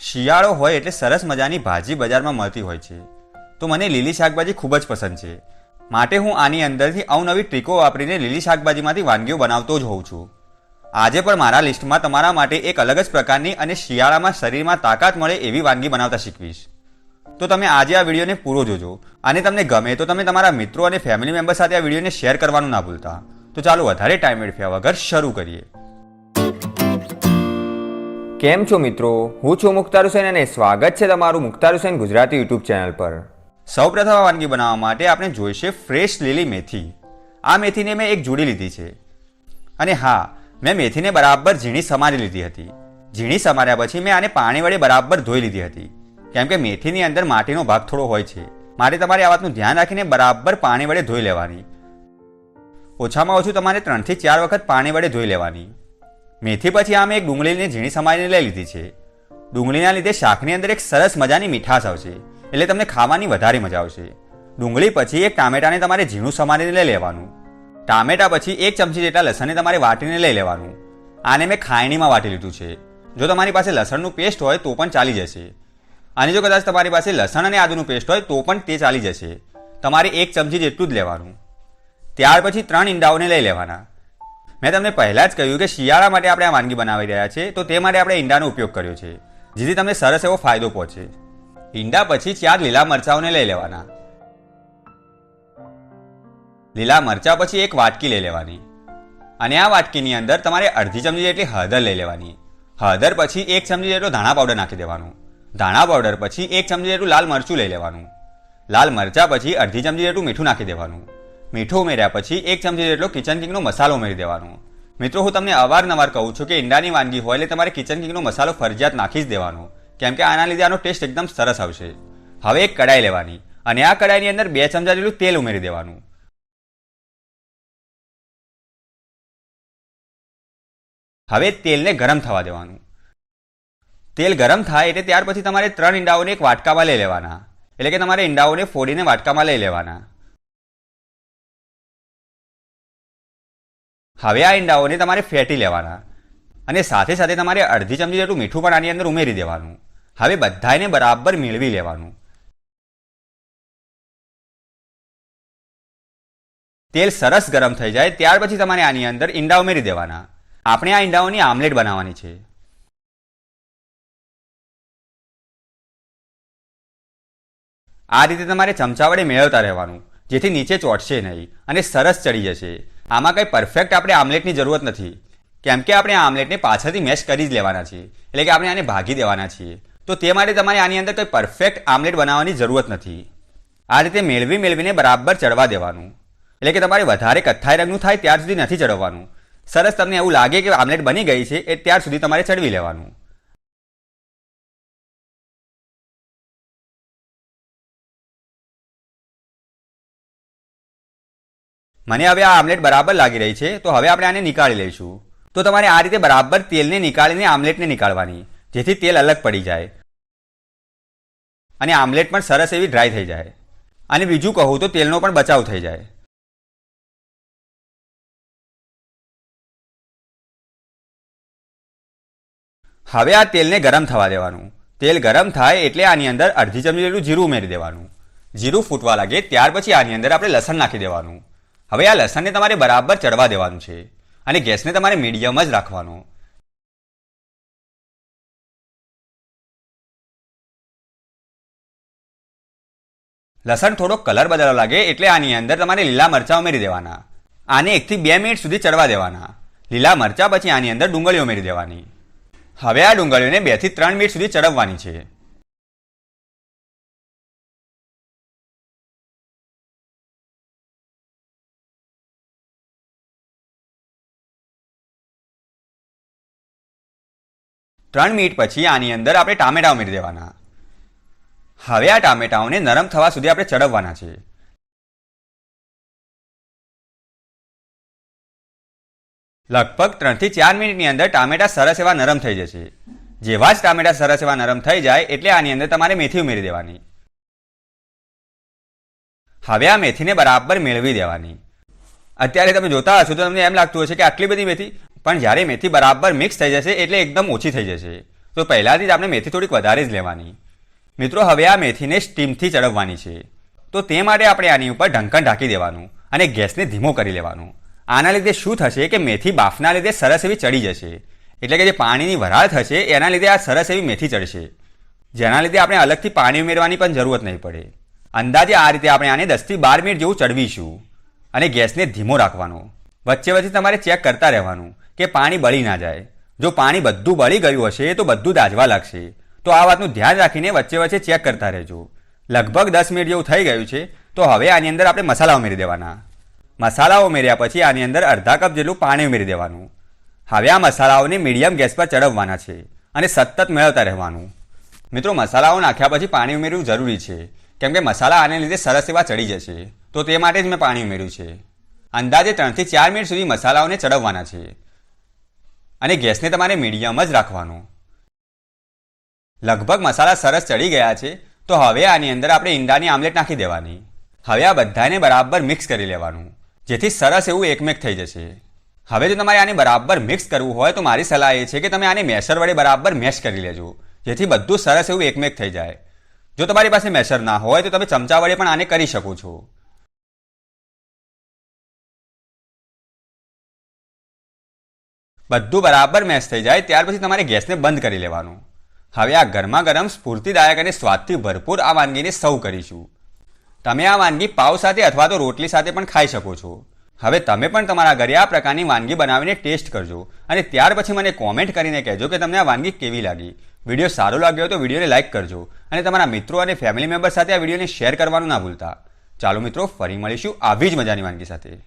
શિયાળો હોય એટલે સરસ મજાની ભાજી બજારમાં મળતી હોય છે. તો મને લીલી શાકભાજી ખૂબ જ પસંદ છે. માટે હું આની અંદરથી અવનવી ટ્રીકો વાપરીને લીલી શાકભાજીમાંથી વાનગીઓ બનાવતો જ હોઉં છું. આજે પણ મારા લિસ્ટમાં તમારા માટે એક અલગ જ પ્રકારની અને શિયાળામાં શરીરમાં તાકાત મળે એવી વાનગી બનાવતા શીખવીશ. તો તમે આજે આ વિડીયોને પૂરો જોજો. અને તમને ગમે તો તમે તમારા મિત્રો અને ફેમિલી મેમ્બર સાથે આ વિડીયોને શેર કરવાનું ના ભૂલતા. તો ચાલો વધારે ટાઈમ વેડફ્યા વગર શરૂ કરીએ. કેમ છો મિત્રો? હું છું મુખ્તાર હુસેન અને સ્વાગત છે તમારું મુખ્તાર હુસેન ગુજરાતી યુટ્યુબ ચેનલ પર. સૌપ્રથમ આ વાનગી બનાવવા માટે આપણે જોઈશે ફ્રેશ લીલી મેથી. આ મેથીને મેં એક જોડી લીધી છે. અને હા, મેં મેથીને બરાબર ઝીણી સમારી લીધી હતી. ઝીણી સમાર્યા પછી મેં આને પાણી વડે બરાબર ધોઈ લીધી હતી. કેમ કે મેથીની અંદર માટીનો ભાગ થોડો હોય છે. મારે તમારે આ વાતનું ધ્યાન રાખીને બરાબર પાણી વડે ધોઈ લેવાની. ઓછામાં ઓછું તમારે ત્રણથી ચાર વખત પાણી વડે ધોઈ લેવાની. મેથી પછી આ મેં એક ડુંગળીને ઝીણી સમારીને લઈ લીધી છે. ડુંગળીના લીધે શાકની અંદર એક સરસ મજાની મીઠાશ આવશે, એટલે તમને ખાવાની વધારે મજા આવશે. ડુંગળી પછી એક ટામેટાને તમારે ઝીણું સમારીને લઈ લેવાનું. ટામેટા પછી એક ચમચી જેટલા લસણને તમારે વાટીને લઈ લેવાનું. આને મેં ખાયણીમાં વાટી લીધું છે. જો તમારી પાસે લસણનું પેસ્ટ હોય તો પણ ચાલી જશે. અને જો કદાચ તમારી પાસે લસણ અને આદુનું પેસ્ટ હોય તો પણ તે ચાલી જશે. તમારે એક ચમચી જેટલું જ લેવાનું. ત્યાર પછી ત્રણ ઈંડાઓને લઈ લેવાના. મેં તમને પહેલાં જ કહ્યું કે શિયાળા માટે આપણે આ વાનગી બનાવી રહ્યા છે તો તે માટે આપણે ઈંડાનો ઉપયોગ કર્યો છે, જેથી તમને સરસ એવો ફાયદો પહોંચે. ઈંડા પછી ચાર લીલા મરચાઓને લઈ લેવાના. લીલા મરચા પછી એક વાટકી લઈ લેવાની. અને આ વાટકીની અંદર તમારે અડધી ચમચી જેટલી હળદર લઈ લેવાની. હળદર પછી એક ચમચી જેટલો ધાણા પાવડર નાખી દેવાનું. ધાણા પાવડર પછી એક ચમચી જેટલું લાલ મરચું લઈ લેવાનું. લાલ મરચા પછી અડધી ચમચી જેટલું મીઠું નાખી દેવાનું. મીઠું ઉમેર્યા પછી એક ચમચી જેટલો કિચન કિંગનો મસાલો ઉમેરી દેવાનો. મિત્રો, હું તમને અવારનવાર કહું છું કે ઈંડાની વાનગી હોય એટલે તમારે કિચન કિંગનો મસાલો ફરજિયાત નાખી જ દેવાનો. કેમ કે આના લીધે આનો ટેસ્ટ એકદમ સરસ આવશે. હવે એક કડાઈ લેવાની અને આ કડાઈની અંદર બે ચમચા જેટલું તેલ ઉમેરી દેવાનું. હવે તેલને ગરમ થવા દેવાનું. તેલ ગરમ થાય એટલે ત્યાર પછી તમારે ત્રણ ઈંડાઓને એક વાટકામાં લઈ લેવાના. એટલે કે તમારે ઈંડાઓને ફોડીને વાટકામાં લઈ લેવાના. હવે આ ઈંડાઓને તમારે ફેટી લેવાના અને સાથે સાથે તમારે અડધી ચમચી જેટલું મીઠું પણ આની અંદર ઉમેરી દેવાનું. હવે બધાને બરાબર મેળવી લેવાનું. તેલ સરસ ગરમ થઈ જાય, ત્યાર પછી તમારે આની અંદર ઈંડા ઉમેરી દેવાના. આપણે આ ઈંડાઓની આમલેટ બનાવવાની છે. આ રીતે તમારે ચમચા વડે મેળવતા રહેવાનું, જેથી નીચે ચોટશે નહીં અને સરસ ચડી જશે. આમાં કંઈ પરફેક્ટ આપણે આમલેટની જરૂરત નથી. કેમ કે આપણે આ આમલેટને પાછળથી મેશ કરી જ લેવાના છીએ. એટલે કે આપણે આને ભાગી દેવાના છીએ. તો તે માટે તમારે આની અંદર કંઈ પરફેક્ટ આમલેટ બનાવવાની જરૂરત નથી. આ રીતે મેળવી મેળવીને બરાબર ચડવા દેવાનું. એટલે કે તમારે વધારે કથ્થાઈ રંગનું થાય ત્યાર સુધી નથી ચડવવાનું સરસ તમને એવું લાગે કે આમલેટ બની ગઈ છે, એ ત્યાર સુધી તમારે ચડવી લેવાનું. મને હવે આ આમલેટ બરાબર લાગી રહી છે, તો હવે આપણે આને નીકાળી લઈશું. તો તમારે આ રીતે બરાબર તેલને નીકાળીને આમલેટને નીકાળવાની, જેથી તેલ અલગ પડી જાય. અને આમલેટ પણ સરસ એવી ડ્રાય થઈ જાય. અને બીજું કહું તો તેલનો પણ બચાવ થઈ જાય. હવે આ તેલને ગરમ થવા દેવાનું. તેલ ગરમ થાય એટલે આની અંદર અડધી ચમચી જેટલું જીરું ઉમેરી દેવાનું. જીરું ફૂટવા લાગે ત્યાર પછી આની અંદર આપણે લસણ નાખી દેવાનું. હવે આ લસણને તમારે બરાબર ચડવા દેવાનું છે અને ગેસને તમારે મીડિયમ જ રાખવાનો. લસણ થોડો કલર બદલવા લાગે એટલે આની અંદર તમારે લીલા મરચાં ઉમેરી દેવાના. આને એકથી બે મિનિટ સુધી ચડવા દેવાના. લીલા મરચાં પછી આની અંદર ડુંગળી ઉમેરી દેવાની. હવે આ ડુંગળીઓને બેથી ત્રણ મિનિટ સુધી ચડવવાની છે. ત્રણ મિનિટ પછી આની અંદર આપણે ટામેટા ઉમેરી દેવાના. હવે આ ટામેટાઓને નરમ થવા સુધી આપણે ચડવવાના છે. લગભગ ત્રણથી ચાર મિનિટની અંદર ટામેટા સરસ એવા નરમ થઈ જશે. જેવા જ ટામેટા સરસ એવા નરમ થઈ જાય એટલે આની અંદર તમારે મેથી ઉમેરી દેવાની. હવે આ મેથીને બરાબર મેળવી દેવાની. અત્યારે તમે જોતા હશો તો તમને એમ લાગતું હશે કે આટલી બધી મેથી પણ જ્યારે મેથી બરાબર મિક્સ થઈ જશે એટલે એકદમ ઓછી થઈ જશે. તો પહેલાંથી જ આપણે મેથી થોડીક વધારે જ લેવાની. મિત્રો, હવે આ મેથીને સ્ટીમથી ચડવવાની છે. તો તે માટે આપણે આની ઉપર ઢંકણ ઢાંકી દેવાનું અને ગેસને ધીમો કરી લેવાનું. આના લીધે શું થશે કે મેથી બાફના લીધે સરસ એવી ચડી જશે. એટલે કે જે પાણીની વરાળ થશે, એના લીધે આ સરસ એવી મેથી ચડશે. જેના લીધે આપણે અલગથી પાણી ઉમેરવાની પણ જરૂરત નહીં પડે. અંદાજે આ રીતે આપણે આને દસથી બાર મિનિટ જેવું ચડવીશું અને ગેસને ધીમો રાખવાનો. વચ્ચે વચ્ચે તમારે ચેક કરતા રહેવાનું. કે પાણી બળી ના જાય. જો પાણી બધું બળી ગયું હશે તો બધું દાજવા લાગશે. તો આ વાતનું ધ્યાન રાખીને વચ્ચે વચ્ચે ચેક કરતા રહેજો. લગભગ દસ મિનિટ જેવું થઈ ગયું છે, તો હવે આની અંદર આપણે મસાલા ઉમેરી દેવાના. મસાલા ઉમેર્યા પછી આની અંદર અડધા કપ જેટલું પાણી ઉમેરી દેવાનું. હવે આ મસાલાઓને મીડિયમ ગેસ પર ચડવવાના છે અને સતત મેળવતા રહેવાનું. મિત્રો, મસાલાઓ નાખ્યા પછી પાણી ઉમેરવું જરૂરી છે. કેમ કે મસાલા આને લીધે સરસ એવા ચડી જશે. તો તે માટે જ મેં પાણી ઉમેર્યું છે. અંદાજે ત્રણથી ચાર મિનિટ સુધી મસાલાઓને ચડવવાના છે. અને ગેસને તમારે મીડિયમ જ રાખવાનો. લગભગ મસાલા સરસ ચડી ગયા છે, તો હવે આની અંદર આપણે ઈંડાની આમલેટ નાખી દેવાની. હવે આ બધાને બરાબર મિક્સ કરી લેવાનું, જેથી સરસ એવું એકમેક થઈ જશે. હવે જો તમારે આને બરાબર મિક્સ કરવું હોય તો મારી સલાહ એ છે કે તમે આને મેસર વડે બરાબર મેશ કરી લેજો, જેથી બધું સરસ એવું એકમેક થઈ જાય. જો તમારી પાસે મેસર ના હોય તો તમે ચમચા વડે પણ આને કરી શકો છો. બધું બરાબર મેશ થઈ જાય, ત્યાર પછી તમારે ગેસને બંધ કરી લેવાનું. હવે આ ગરમા ગરમ સ્ફૂર્તિદાયક અને સ્વાદથી ભરપૂર આ વાનગીને સર્વ કરીશું. તમે આ વાનગી પાવ સાથે અથવા તો રોટલી સાથે પણ ખાઈ શકો છો. હવે તમે પણ તમારા ઘરે આ પ્રકારની વાનગી બનાવીને ટેસ્ટ કરજો અને ત્યાર પછી મને કોમેન્ટ કરીને કહેજો કે તમને આ વાનગી કેવી લાગી. વીડિયો સારો લાગ્યો તો વિડીયોને લાઇક કરજો અને તમારા મિત્રો અને ફેમિલી મેમ્બર સાથે આ વિડીયોને શેર કરવાનું ના ભૂલતા. ચાલો મિત્રો, ફરી મળીશું આવી જ મજાની વાનગી સાથે.